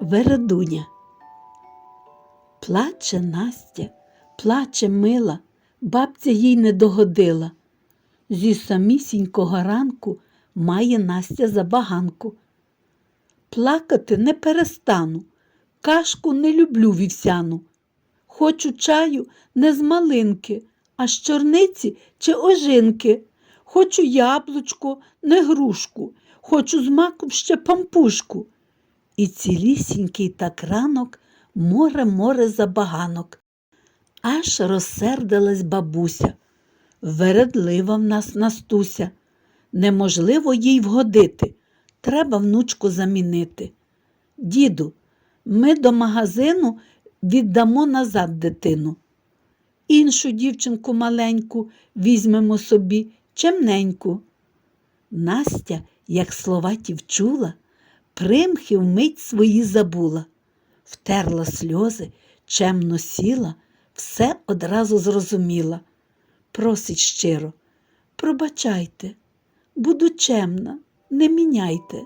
Вередуня. Плаче Настя, плаче мила, бабця їй не догодила. Зі самісінького ранку має Настя забаганку. Плакати не перестану, кашку не люблю вівсяну. Хочу чаю не з малинки, а з чорниці чи ожинки. Хочу яблучко, не грушку, хочу з маком ще пампушку. І цілісінький так ранок море море забаганок. Аж розсердилась бабуся. Вередлива в нас Настуся. Неможливо їй вгодити. Треба внучку замінити. Діду, ми до магазину віддамо назад дитину. Іншу дівчинку маленьку візьмемо собі чемненьку. Настя, як слова ті вчула, примхи вмить свої забула, втерла сльози, чемно сіла, все одразу зрозуміла. Просить щиро, пробачайте, буду чемна, не міняйте.